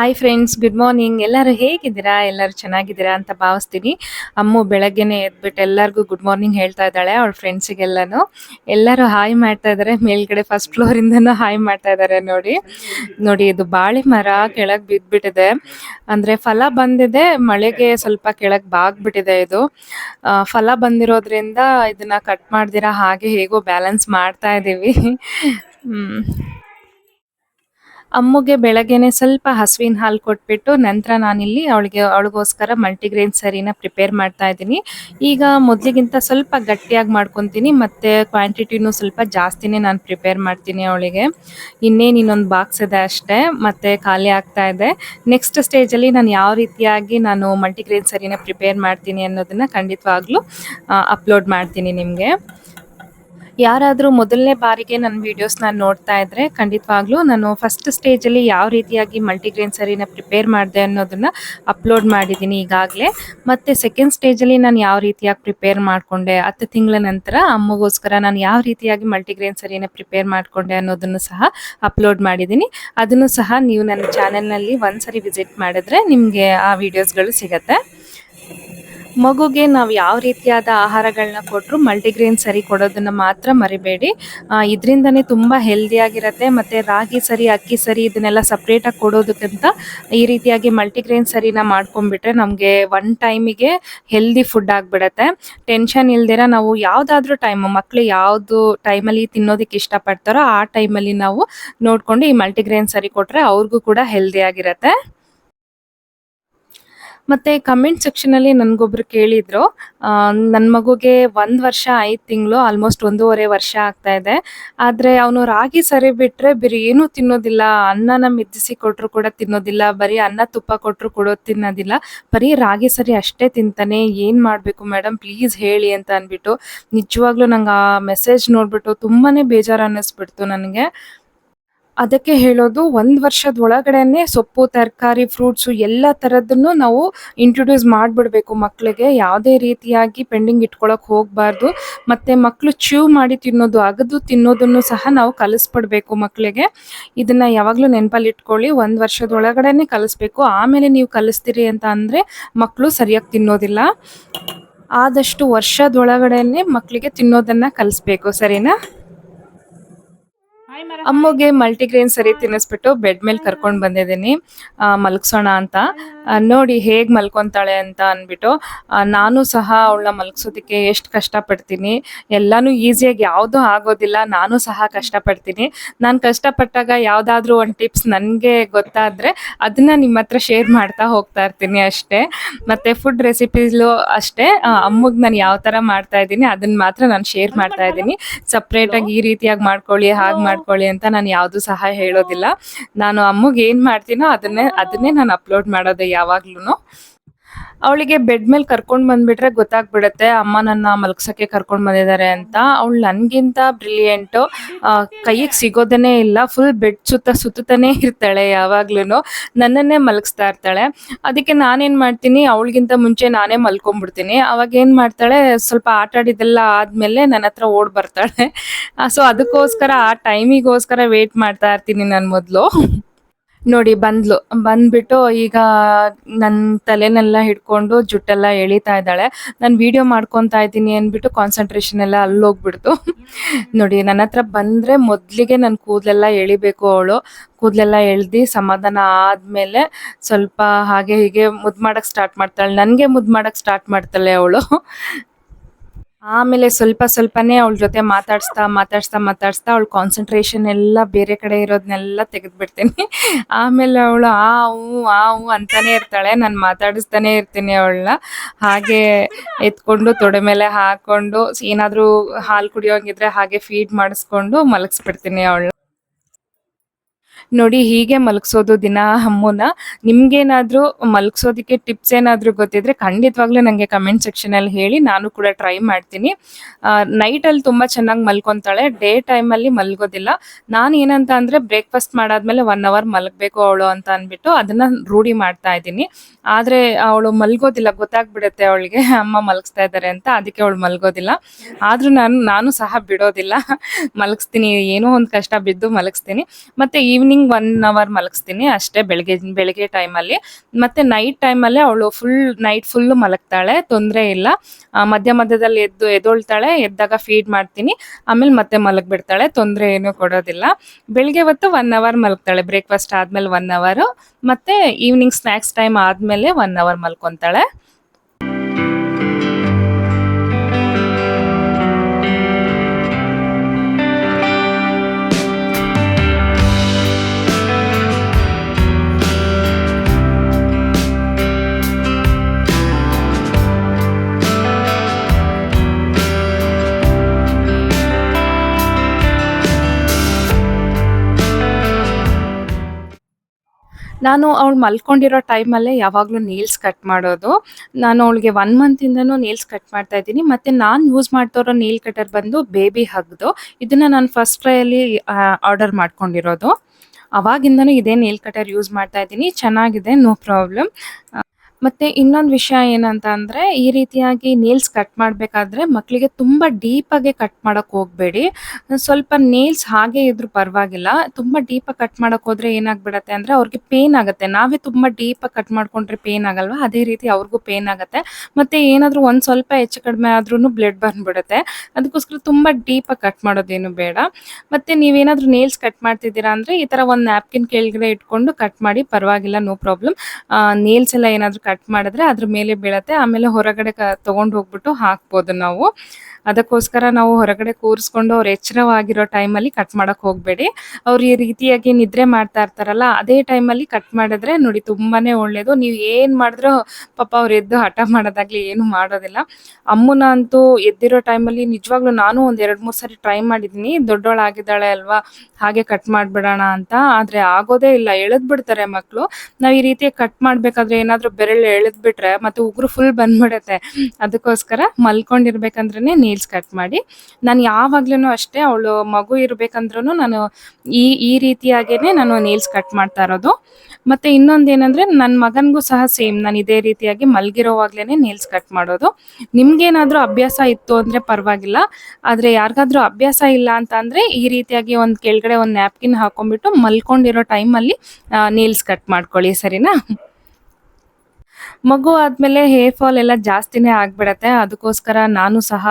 Hi friends good morning ಎಲ್ಲರೂ ಹೇಗಿದ್ದೀರಾ? ಎಲ್ಲರೂ ಚೆನ್ನಾಗಿದ್ದೀರಾ ಅಂತ ಭಾವಿಸ್ತೀನಿ. ಅಮ್ಮು ಬೆಳಗ್ಗೆನೆ ಎದ್ಬಿಟ್ಟು ಎಲ್ಲರಿಗೂ ಗುಡ್ ಮಾರ್ನಿಂಗ್ ಹೇಳ್ತಾ ಇದ್ದಾಳೆ, ಅವಳ ಫ್ರೆಂಡ್ಸಿಗೆಲ್ಲನೂ ಎಲ್ಲರೂ ಹಾಯ್ ಮಾಡ್ತಾ ಇದ್ದಾರೆ ಮೇಲ್ಗಡೆ ಫಸ್ಟ್ ಫ್ಲೋರಿಂದನೂ ಹಾಯ್ ಮಾಡ್ತಾ ಇದ್ದಾರೆ ನೋಡಿ. ನೋಡಿ, ಇದು ಬಾಳೆ ಮರ ಕೆಳಗೆ ಬಿದ್ದುಬಿಟ್ಟಿದೆ ಅಂದರೆ ಫಲ ಬಂದಿದೆ, ಮಳೆಗೆ ಸ್ವಲ್ಪ ಕೆಳಗೆ ಬಾಗ್ಬಿಟ್ಟಿದೆ ಇದು. ಫಲ ಬಂದಿರೋದ್ರಿಂದ ಇದನ್ನ ಕಟ್ ಮಾಡ್ದಿರಾ ಹಾಗೆ ಹೇಗೋ ಬ್ಯಾಲೆನ್ಸ್ ಮಾಡ್ತಾ ಇದ್ದೀವಿ ಅಮ್ಮಗೆ ಬೆಳಗ್ಗೆನೆ ಸ್ವಲ್ಪ ಹಸುವಿನ ಹಾಲು ಕೊಟ್ಬಿಟ್ಟು ನಂತರ ನಾನಿಲ್ಲಿ ಅವಳಿಗೆ, ಅವಳಿಗೋಸ್ಕರ ಮಲ್ಟಿಗ್ರೇನ್ ಸರಿನ ಪ್ರಿಪೇರ್ ಮಾಡ್ತಾ ಇದ್ದೀನಿ. ಈಗ ಮೊದಲಿಗಿಂತ ಸ್ವಲ್ಪ ಗಟ್ಟಿಯಾಗಿ ಮಾಡ್ಕೊತೀನಿ, ಮತ್ತು ಕ್ವಾಂಟಿಟಿನೂ ಸ್ವಲ್ಪ ಜಾಸ್ತಿನೇ ನಾನು ಪ್ರಿಪೇರ್ ಮಾಡ್ತೀನಿ ಅವಳಿಗೆ. ಇನ್ನೇನು ಇನ್ನೊಂದು ಬಾಕ್ಸ್ ಇದೆ ಅಷ್ಟೇ, ಮತ್ತು ಖಾಲಿ ಆಗ್ತಾ ಇದೆ. ನೆಕ್ಸ್ಟ್ ಸ್ಟೇಜಲ್ಲಿ ನಾನು ಯಾವ ರೀತಿಯಾಗಿ ನಾನು ಮಲ್ಟಿಗ್ರೇನ್ ಸರಿನ ಪ್ರಿಪೇರ್ ಮಾಡ್ತೀನಿ ಅನ್ನೋದನ್ನು ಖಂಡಿತವಾಗ್ಲೂ ಅಪ್ಲೋಡ್ ಮಾಡ್ತೀನಿ ನಿಮಗೆ. ಯಾರಾದರೂ ಮೊದಲನೇ ಬಾರಿಗೆ ನನ್ನ ವೀಡಿಯೋಸ್ನ ನೋಡ್ತಾ ಇದ್ದರೆ ಖಂಡಿತವಾಗ್ಲೂ ನಾನು ಫಸ್ಟ್ ಸ್ಟೇಜಲ್ಲಿ ಯಾವ ರೀತಿಯಾಗಿ ಮಲ್ಟಿಗ್ರೇನ್ ಸರಿನ ಪ್ರಿಪೇರ್ ಮಾಡಿದೆ ಅನ್ನೋದನ್ನು ಅಪ್ಲೋಡ್ ಮಾಡಿದ್ದೀನಿ ಈಗಾಗಲೇ. ಮತ್ತು ಸೆಕೆಂಡ್ ಸ್ಟೇಜಲ್ಲಿ ನಾನು ಯಾವ ರೀತಿಯಾಗಿ ಪ್ರಿಪೇರ್ ಮಾಡಿಕೊಂಡೆ, ಹತ್ತು ತಿಂಗಳ ನಂತರ ಅಮ್ಮಗೋಸ್ಕರ ನಾನು ಯಾವ ರೀತಿಯಾಗಿ ಮಲ್ಟಿಗ್ರೇನ್ ಸರಿನ ಪ್ರಿಪೇರ್ ಮಾಡಿಕೊಂಡೆ ಅನ್ನೋದನ್ನು ಸಹ ಅಪ್ಲೋಡ್ ಮಾಡಿದ್ದೀನಿ ಅದನ್ನು ಸಹ ನೀವು ನನ್ನ ಚಾನೆಲ್ನಲ್ಲಿ ಒಂದ್ಸರಿ ವಿಸಿಟ್ ಮಾಡಿದ್ರೆ ನಿಮಗೆ ಆ ವಿಡಿಯೋಸ್ಗಳು ಸಿಗತ್ತೆ. ಮಗುಗೆ ನಾವು ಯಾವ ರೀತಿಯಾದ ಆಹಾರಗಳನ್ನ ಕೊಟ್ಟರು ಮಲ್ಟಿಗ್ರೇನ್ ಸರಿ ಕೊಡೋದನ್ನ ಮಾತ್ರ ಮರಿಬೇಡಿ. ಇದರಿಂದನೇ ತುಂಬ ಹೆಲ್ದಿಯಾಗಿರುತ್ತೆ ಮತ್ತು ರಾಗಿ ಸರಿ, ಅಕ್ಕಿ ಸರಿ ಇದನ್ನೆಲ್ಲ ಸಪ್ರೇಟಾಗಿ ಕೊಡೋದಕ್ಕಿಂತ ಈ ರೀತಿಯಾಗಿ ಮಲ್ಟಿಗ್ರೇನ್ ಸರಿನ ಮಾಡ್ಕೊಂಡ್ಬಿಟ್ರೆ ನಮಗೆ ಒನ್ ಟೈಮಿಗೆ ಹೆಲ್ದಿ ಫುಡ್ ಆಗಿಬಿಡತ್ತೆ. ಟೆನ್ಷನ್ ಇಲ್ದಿರ ನಾವು ಯಾವುದಾದ್ರೂ ಟೈಮು ಮಕ್ಕಳು ಯಾವುದು ಟೈಮಲ್ಲಿ ತಿನ್ನೋದಕ್ಕೆ ಇಷ್ಟಪಡ್ತಾರೋ ಆ ಟೈಮಲ್ಲಿ ನಾವು ನೋಡಿಕೊಂಡು ಈ ಮಲ್ಟಿಗ್ರೇನ್ ಸರಿ ಕೊಟ್ಟರೆ ಅವ್ರಿಗೂ ಕೂಡ ಹೆಲ್ದಿಯಾಗಿರುತ್ತೆ ಮತ್ತೆ ಕಮೆಂಟ್ ಸೆಕ್ಷನಲ್ಲಿ ನನ್ಗೊಬ್ರು ಕೇಳಿದ್ರು ನನ್ನ ಮಗುಗೆ ಒಂದ್ ವರ್ಷ ಐದು ತಿಂಗಳು ಆಲ್ಮೋಸ್ಟ್ ಒಂದೂವರೆ ವರ್ಷ ಆಗ್ತಾ ಇದೆ. ಆದ್ರೆ ಅವನು ರಾಗಿ ಸರಿ ಬಿಟ್ರೆ ಬೇರೆ ಏನು ತಿನ್ನೋದಿಲ್ಲ. ಅನ್ನನ ಮಿದ್ದಿಸಿ ಕೊಟ್ರು ಕೂಡ ತಿನ್ನೋದಿಲ್ಲ, ಬರೀ ಅನ್ನ ತುಪ್ಪ ಕೊಟ್ರು ಕೂಡ ತಿನ್ನೋದಿಲ್ಲ. ಬರೀ ರಾಗಿ ಸರಿ ಅಷ್ಟೇ ತಿಂತಾನೆ, ಏನ್ ಮಾಡ್ಬೇಕು ಮೇಡಮ್ ಪ್ಲೀಸ್ ಹೇಳಿ ಅಂತ ಅನ್ಬಿಟ್ಟು ನಿಜವಾಗ್ಲೂ ನಂಗೆ ಆ ಮೆಸೇಜ್ ನೋಡ್ಬಿಟ್ಟು ತುಂಬಾನೇ ಬೇಜಾರು ಅನ್ನಿಸ್ಬಿಡ್ತು ನನಗೆ. ಅದಕ್ಕೆ ಹೇಳೋದು ಒಂದು ವರ್ಷದ ಒಳಗಡೆನೆ ಸೊಪ್ಪು, ತರಕಾರಿ ಫ್ರೂಟ್ಸು ಎಲ್ಲ ಥರದ್ದನ್ನು ನಾವು ಇಂಟ್ರೊಡ್ಯೂಸ್ ಮಾಡಿಬಿಡ್ಬೇಕು ಮಕ್ಕಳಿಗೆ ಯಾವುದೇ ರೀತಿಯಾಗಿ ಪೆಂಡಿಂಗ್ ಇಟ್ಕೊಳಕ್ಕೆ ಹೋಗಬಾರ್ದು. ಮತ್ತು ಮಕ್ಕಳು ಚ್ಯೂ ಮಾಡಿ ತಿನ್ನೋದು, ಅಗದು ತಿನ್ನೋದನ್ನು ಸಹ ನಾವು ಕಲಿಸ್ಬಿಡ್ಬೇಕು ಮಕ್ಕಳಿಗೆ ಇದನ್ನು ಯಾವಾಗಲೂ ನೆನಪಲ್ಲಿ ಇಟ್ಕೊಳ್ಳಿ, ಒಂದು ವರ್ಷದ ಒಳಗಡೆನೆ ಕಲಿಸ್ಬೇಕು. ಆಮೇಲೆ ನೀವು ಕಲಿಸ್ತೀರಿ ಅಂತ ಅಂದರೆ ಮಕ್ಕಳು ಸರಿಯಾಗಿ ತಿನ್ನೋದಿಲ್ಲ. ಆದಷ್ಟು ವರ್ಷದೊಳಗಡೆನೆ ಮಕ್ಕಳಿಗೆ ತಿನ್ನೋದನ್ನು ಕಲಿಸ್ಬೇಕು, ಸರಿನಾ? ಅಮ್ಮಗೆ ಮಲ್ಟಿಗ್ರೇನ್ ಸರಿ ತಿನ್ನಿಸ್ಬಿಟ್ಟು ಬೆಡ್ ಮೇಲೆ ಕರ್ಕೊಂಡು ಬಂದಿದ್ದೀನಿ. ಮಲಗಿಸೋಣ ಅಂತ. ನೋಡಿ ಹೇಗೆ ಮಲ್ಕೊತಾಳೆ ಅಂತ ಅಂದ್ಬಿಟ್ಟು ನಾನು ಸಹ ಅವಳನ್ನ ಮಲಗ್ಸೋದಕ್ಕೆ ಎಷ್ಟು ಕಷ್ಟಪಡ್ತೀನಿ ಎಲ್ಲಾನು ಈಸಿಯಾಗಿ ಯಾವುದು ಆಗೋದಿಲ್ಲ ನಾನು ಸಹ ಕಷ್ಟಪಡ್ತೀನಿ. ನಾನು ಕಷ್ಟಪಟ್ಟಾಗ ಯಾವುದಾದ್ರೂ ಒಂದು ಟಿಪ್ಸ್ ನನಗೆ ಗೊತ್ತಾದ್ರೆ ಅದನ್ನ ನಿಮ್ಮ ಹತ್ರ ಶೇರ್ ಮಾಡ್ತಾ ಹೋಗ್ತಾ ಇರ್ತೀನಿ ಅಷ್ಟೇ. ಮತ್ತೆ ಫುಡ್ ರೆಸಿಪೀಸ್ಲು ಅಷ್ಟೇ ಅಮ್ಮಗೆ ನಾನು ಯಾವ ತರ ಮಾಡ್ತಾ ಇದ್ದೀನಿ ಅದನ್ನ ಮಾತ್ರ ನಾನು ಶೇರ್ ಮಾಡ್ತಾ ಇದ್ದೀನಿ. ಸಪ್ರೇಟಾಗಿ ಈ ರೀತಿಯಾಗಿ ಮಾಡ್ಕೊಳ್ಳಿ ಹಾಗೆ ಮಾಡ್ಕೊಳ್ಳಿ ಅಂತ ನಾನು ಯಾವುದು ಸಹ ಹೇಳೋದಿಲ್ಲ. ನಾನು ಅಮ್ಮಗೆ ಏನು ಮಾಡ್ತೀನೋ ಅದನ್ನೇ ಅದನ್ನೇ ನಾನು ಅಪ್ಲೋಡ್ ಮಾಡೋದು ಯಾವಾಗ್ಲೂ ಅವಳಿಗೆ ಬೆಡ್ ಮೇಲೆ ಕರ್ಕೊಂಡು ಬಂದ್ಬಿಟ್ರೆ ಗೊತ್ತಾಗ್ಬಿಡುತ್ತೆ, ಅಮ್ಮ ನನ್ನ ಮಲಗ್ಸಕ್ಕೆ ಕರ್ಕೊಂಡು ಬಂದಿದ್ದಾರೆ ಅಂತ. ಅವಳು ನನಗಿಂತ ಬ್ರಿಲಿಯಂಟು ಕೈಗೆ ಸಿಗೋದನ್ನೇ ಇಲ್ಲ ಫುಲ್ ಬೆಡ್ ಸುತ್ತ ಸುತ್ತಾನೆ ಇರ್ತಾಳೆ ಯಾವಾಗ್ಲೂ ನನ್ನನ್ನೇ ಮಲಗಿಸ್ತಾ ಇರ್ತಾಳೆ. ಅದಕ್ಕೆ ನಾನೇನು ಮಾಡ್ತೀನಿ, ಅವಳಿಗಿಂತ ಮುಂಚೆ ನಾನೇ ಮಲ್ಕೊಂಡ್ಬಿಡ್ತೀನಿ. ಅವಾಗ ಏನು ಮಾಡ್ತಾಳೆ, ಸ್ವಲ್ಪ ಆಟ ಆಡಿದೆಲ್ಲ ಆದಮೇಲೆ ನನ್ನ ಹತ್ರ ಓಡ್ ಬರ್ತಾಳೆ. ಸೊ ಅದಕ್ಕೋಸ್ಕರ, ಆ ಟೈಮಿಗೋಸ್ಕರ ವೇಟ್ ಮಾಡ್ತಾ ಇರ್ತೀನಿ ನಾನು ಮೊದಲು. ನೋಡಿ ಬಂದ್ಲು ಬಂದ್ಬಿಟ್ಟು ಈಗ ನನ್ನ ತಲೆನೆಲ್ಲ ಹಿಡ್ಕೊಂಡು ಜುಟ್ಟೆಲ್ಲ ಎಳಿತಾ ಇದ್ದಾಳೆ. ನಾನು ವಿಡಿಯೋ ಮಾಡ್ಕೊತಾ ಇದ್ದೀನಿ ಅಂದ್ಬಿಟ್ಟು ಕಾನ್ಸಂಟ್ರೇಷನ್ ಎಲ್ಲ ಅಲ್ಲಿ ಹೋಗ್ಬಿಡ್ತು. ನೋಡಿ ನನ್ನ ಹತ್ರ ಬಂದರೆ ಮೊದಲಿಗೆ ನನ್ನ ಕೂದಲೆಲ್ಲ ಎಳಿಬೇಕು ಅವಳು. ಕೂದಲೆಲ್ಲ ಎಳ್ದು ಸಮಾಧಾನ ಆದಮೇಲೆ ಸ್ವಲ್ಪ ಹಾಗೆ ಹೀಗೆ ಮುದ್ದು ಮಾಡಕ್ಕೆ ಸ್ಟಾರ್ಟ್ ಮಾಡ್ತಾಳೆ. ನನಗೆ ಮುದ್ದು ಮಾಡೋಕ್ಕೆ ಸ್ಟಾರ್ಟ್ ಮಾಡ್ತಾಳೆ ಅವಳು. ಆಮೇಲೆ ಸ್ವಲ್ಪ ಸ್ವಲ್ಪನೇ ಅವಳ ಜೊತೆ ಮಾತಾಡಿಸ್ತಾ ಮಾತಾಡಿಸ್ತಾ ಮಾತಾಡಿಸ್ತಾ ಅವಳ ಕಾನ್ಸಂಟ್ರೇಷನ್ ಎಲ್ಲ ಬೇರೆ ಕಡೆ ಇರೋದನ್ನೆಲ್ಲ ತೆಗೆದ್ಬಿಡ್ತೀನಿ. ಆಮೇಲೆ ಅವಳು ಆ ಹೂ ಆ ಹೂ ಅಂತಾನೆ ಇರ್ತಾಳೆ. ನಾನು ಮಾತಾಡಿಸ್ತಾನೆ ಇರ್ತೀನಿ ಅವಳನ್ನ. ಹಾಗೆ ಎತ್ಕೊಂಡು ತೊಡೆ ಮೇಲೆ ಹಾಕೊಂಡು ಏನಾದರೂ ಹಾಲು ಕುಡಿಯೋಂಗಿದ್ರೆ ಹಾಗೆ ಫೀಡ್ ಮಾಡಿಸ್ಕೊಂಡು ಮಲಗಿಸ್ಬಿಡ್ತೀನಿ ಅವಳನ್ನ. ನೋಡಿ ಹೀಗೆ ಮಲಗಿಸೋದು ದಿನ ಅಮ್ಮನ ನಿಮ್ಗೇನಾದ್ರೂ ಮಲಗಿಸೋದಕ್ಕೆ ಟಿಪ್ಸ್ ಏನಾದ್ರೂ ಗೊತ್ತಿದ್ರೆ ಖಂಡಿತವಾಗ್ಲೂ ನನಗೆ ಕಮೆಂಟ್ ಸೆಕ್ಷನಲ್ಲಿ ಹೇಳಿ, ನಾನು ಕೂಡ ಟ್ರೈ ಮಾಡ್ತೀನಿ. ನೈಟ್ ಅಲ್ಲಿ ತುಂಬಾ ಚೆನ್ನಾಗಿ ಮಲ್ಕೊಂತಾಳೆ ಡೇ ಟೈಮಲ್ಲಿ ಮಲ್ಗೋದಿಲ್ಲ. ನಾನು ಏನಂತ ಅಂದ್ರೆ ಬ್ರೇಕ್ಫಾಸ್ಟ್ ಮಾಡಾದ್ಮೇಲೆ ಒನ್ ಅವರ್ ಮಲಗಬೇಕು ಅವಳು ಅಂತ ಅಂದ್ಬಿಟ್ಟು ಅದನ್ನ ರೂಢಿ ಮಾಡ್ತಾ ಇದ್ದೀನಿ. ಆದ್ರೆ ಅವಳು ಮಲ್ಗೋದಿಲ್ಲ, ಗೊತ್ತಾಗ್ಬಿಡುತ್ತೆ ಅವಳಿಗೆ, ಅಮ್ಮ ಮಲಗಿಸ್ತಾ ಇದ್ದಾರೆ ಅಂತ, ಅದಕ್ಕೆ ಅವಳು ಮಲ್ಗೋದಿಲ್ಲ. ಆದ್ರೂ ನಾನು ನಾನು ಸಹ ಬಿಡೋದಿಲ್ಲ. ಮಲಗಿಸ್ತೀನಿ, ಏನೋ ಒಂದು ಕಷ್ಟ ಬಿದ್ದು ಮಲಗಿಸ್ತೀನಿ. ಮತ್ತೆ ಈವ್ನಿಂಗ್ ಈವ್ನಿಂಗ್ ಒನ್ ಅವರ್ ಮಲಗಿಸ್ತೀನಿ. ಅಷ್ಟೇ ಬೆಳಗ್ಗೆ ಬೆಳಗ್ಗೆ ಟೈಮಲ್ಲಿ ಮತ್ತೆ ನೈಟ್ ಟೈಮಲ್ಲಿ ಅವಳು ಫುಲ್ ನೈಟ್ ಫುಲ್ಲು ಮಲಗ್ತಾಳೆ, ತೊಂದರೆ ಇಲ್ಲ. ಮಧ್ಯ ಮಧ್ಯದಲ್ಲಿ ಎದ್ದು ಎದ್ದೊಳ್ತಾಳೆ, ಎದ್ದಾಗ ಫೀಡ್ ಮಾಡ್ತೀನಿ. ಆಮೇಲೆ ಮತ್ತೆ ಮಲಗಿಬಿಡ್ತಾಳೆ, ತೊಂದರೆ ಏನೂ ಕೊಡೋದಿಲ್ಲ. ಬೆಳಗ್ಗೆ ಹೊತ್ತು ಒನ್ ಅವರ್ ಮಲಗ್ತಾಳೆ ಬ್ರೇಕ್ಫಾಸ್ಟ್ ಆದ್ಮೇಲೆ ಒನ್ ಅವರು ಮತ್ತೆ ಈವ್ನಿಂಗ್ ಸ್ನ್ಯಾಕ್ಸ್ ಟೈಮ್ ಆದ್ಮೇಲೆ ಒನ್ ಅವರ್ ಮಲ್ಕೊಂತಾಳೆ. ನಾನು ಅವಳು ಮಲ್ಕೊಂಡಿರೋ ಟೈಮಲ್ಲೇ ಯಾವಾಗಲೂ ನೀಲ್ಸ್ ಕಟ್ ಮಾಡೋದು. ನಾನು ಅವಳಿಗೆ ಒನ್ ಮಂತಿಂದನೂ ನೀಲ್ಸ್ ಕಟ್ ಮಾಡ್ತಾ ಇದ್ದೀನಿ. ಮತ್ತು ನಾನು ಯೂಸ್ ಮಾಡ್ತಾ ನೀಲ್ ನೇಲ್ ಕಟರ್ ಬಂದು ಬೇಬಿ ಹಗ್ದು ಇದನ್ನು ನಾನು ಫಸ್ಟ್ ಟ್ರೈಯಲ್ಲಿ ಆರ್ಡರ್ ಮಾಡ್ಕೊಂಡಿರೋದು. ಅವಾಗಿಂದನೂ ಇದೇ ನೀಲ್ ಕಟರ್ ಯೂಸ್ ಮಾಡ್ತಾ ಇದ್ದೀನಿ. ಚೆನ್ನಾಗಿದೆ ನೋ ಪ್ರಾಬ್ಲಮ್ ಮತ್ತೆ ಇನ್ನೊಂದು ವಿಷಯ ಏನಂತ ಅಂದ್ರೆ, ಈ ರೀತಿಯಾಗಿ ನೇಲ್ಸ್ ಕಟ್ ಮಾಡಬೇಕಾದ್ರೆ ಮಕ್ಕಳಿಗೆ ತುಂಬಾ ಡೀಪ್ ಆಗಿ ಕಟ್ ಮಾಡಕ್ ಹೋಗ್ಬೇಡಿ. ಸ್ವಲ್ಪ ನೇಲ್ಸ್ ಹಾಗೆ ಇದ್ರೂ ಪರವಾಗಿಲ್ಲ. ತುಂಬಾ ಡೀಪ್ ಆಗಿ ಕಟ್ ಮಾಡಕ್ ಹೋದ್ರೆ ಏನಾಗ್ಬಿಡತ್ತೆ ಅಂದ್ರೆ ಅವ್ರಿಗೆ ಪೇನ್ ಆಗುತ್ತೆ. ನಾವೇ ತುಂಬಾ ಡೀಪ್ ಆಗಿ ಕಟ್ ಮಾಡ್ಕೊಂಡ್ರೆ ಪೇನ್ ಆಗಲ್ವಾ? ಅದೇ ರೀತಿ ಅವ್ರಿಗೂ ಪೇನ್ ಆಗುತ್ತೆ. ಮತ್ತೆ ಏನಾದ್ರೂ ಒಂದ್ ಸ್ವಲ್ಪ ಹೆಚ್ಚು ಕಡಿಮೆ ಆದ್ರೂ ಬ್ಲಡ್ ಬಂದ್ಬಿಡುತ್ತೆ. ಅದಕ್ಕೋಸ್ಕರ ತುಂಬಾ ಡೀಪ್ ಆಗಿ ಕಟ್ ಮಾಡೋದೇನು ಬೇಡ. ಮತ್ತೆ ನೀವೇನಾದ್ರೂ ನೇಲ್ಸ್ ಕಟ್ ಮಾಡ್ತಿದ್ದೀರಾ ಅಂದ್ರೆ ಈ ತರ ಒಂದ್ ನ್ಯಾಪ್ಕಿನ್ ಕೆಳಗಡೆ ಇಟ್ಕೊಂಡು ಕಟ್ ಮಾಡಿ ಪರವಾಗಿಲ್ಲ ನೋ ಪ್ರಾಬ್ಲಮ್ ನೇಲ್ಸ್ ಎಲ್ಲ ಏನಾದ್ರೂ ಕಟ್ ಮಾಡಿದ್ರೆ ಅದ್ರ ಮೇಲೆ ಬೀಳತ್ತೆ. ಆಮೇಲೆ ಹೊರಗಡೆ ಕ ತಗೊಂಡು ಹೋಗ್ಬಿಟ್ಟು ಹಾಕ್ಬೋದು ನಾವು. ಅದಕ್ಕೋಸ್ಕರ ನಾವು ಹೊರಗಡೆ ಕೂರಿಸ್ಕೊಂಡು ಅವ್ರು ಎಚ್ಚರವಾಗಿರೋ ಟೈಮಲ್ಲಿ ಕಟ್ ಮಾಡಕ್ ಹೋಗ್ಬೇಡಿ. ಅವ್ರು ಈ ರೀತಿಯಾಗಿ ನಿದ್ರೆ ಮಾಡ್ತಾ ಇರ್ತಾರಲ್ಲ, ಅದೇ ಟೈಮಲ್ಲಿ ಕಟ್ ಮಾಡಿದ್ರೆ ನೋಡಿ ತುಂಬಾನೇ ಒಳ್ಳೇದು. ನೀವು ಏನು ಮಾಡಿದ್ರೂ ಪಾಪ ಅವ್ರು ಎದ್ದು ಹಠ ಮಾಡೋದಾಗಲಿ ಏನು ಮಾಡೋದಿಲ್ಲ. ಅಮ್ಮನ ಅಂತೂ ಎದ್ದಿರೋ ಟೈಮಲ್ಲಿ ನಿಜವಾಗ್ಲೂ ನಾನು ಒಂದು ಎರಡು ಮೂರು ಸಾರಿ ಟ್ರೈ ಮಾಡಿದೀನಿ ದೊಡ್ಡವಳಾಗಿದ್ದಾಳೆ ಅಲ್ವಾ, ಹಾಗೆ ಕಟ್ ಮಾಡ್ಬಿಡೋಣ ಅಂತ. ಆದ್ರೆ ಆಗೋದೇ ಇಲ್ಲ, ಎಳೆದ್ಬಿಡ್ತಾರೆ ಮಕ್ಕಳು ನಾವು ಈ ರೀತಿ ಕಟ್ ಮಾಡಬೇಕಾದ್ರೆ ಏನಾದರೂ ಬೆರಳು ಎಳೆದ್ಬಿಟ್ರೆ ಮತ್ತು ಉಗುರು ಫುಲ್ ಬಂದ್ಬಿಡುತ್ತೆ. ಅದಕ್ಕೋಸ್ಕರ ಮಲ್ಕೊಂಡಿರ್ಬೇಕಂದ್ರೇನೆ ನೇಲ್ಸ್ ಕಟ್ ಮಾಡಿ. ನಾನು ಯಾವಾಗ್ಲೂ ಅಷ್ಟೇ ಅವಳು ಮಗು ಇರಬೇಕಂದ್ರೂ ನಾನು ಈ ಈ ರೀತಿಯಾಗೇನೆ ನಾನು ನೀಲ್ಸ್ ಕಟ್ ಮಾಡ್ತಾ ಇರೋದು. ಮತ್ತೆ ಇನ್ನೊಂದೇನಂದ್ರೆ ನನ್ನ ಮಗನಿಗೂ ಸಹ ಸೇಮ್ ನಾನು ಇದೇ ರೀತಿಯಾಗಿ ಮಲ್ಗಿರೋವಾಗ್ಲೇನೆ ನೀಲ್ಸ್ ಕಟ್ ಮಾಡೋದು. ನಿಮ್ಗೇನಾದ್ರೂ ಅಭ್ಯಾಸ ಇತ್ತು ಅಂದ್ರೆ ಪರವಾಗಿಲ್ಲ. ಆದ್ರೆ ಯಾರಿಗಾದ್ರೂ ಅಭ್ಯಾಸ ಇಲ್ಲ ಅಂತ ಅಂದ್ರೆ ಈ ರೀತಿಯಾಗಿ ಒಂದ್ ಕೆಳಗಡೆ ಒಂದ್ ನ್ಯಾಪ್ಕಿನ್ ಹಾಕೊಂಡ್ಬಿಟ್ಟು ಮಲ್ಕೊಂಡಿರೋ ಟೈಮಲ್ಲಿ ನೀಲ್ಸ್ ಕಟ್ ಮಾಡ್ಕೊಳ್ಳಿ, ಸರಿನಾ? ಮಗು ಆದ್ಮೇಲೆ ಹೇರ್ ಫಾಲ್ ಎಲ್ಲ ಜಾಸ್ತಿನೇ ಆಗ್ಬಿಡತ್ತೆ. ಅದಕ್ಕೋಸ್ಕರ ನಾನು ಸಹ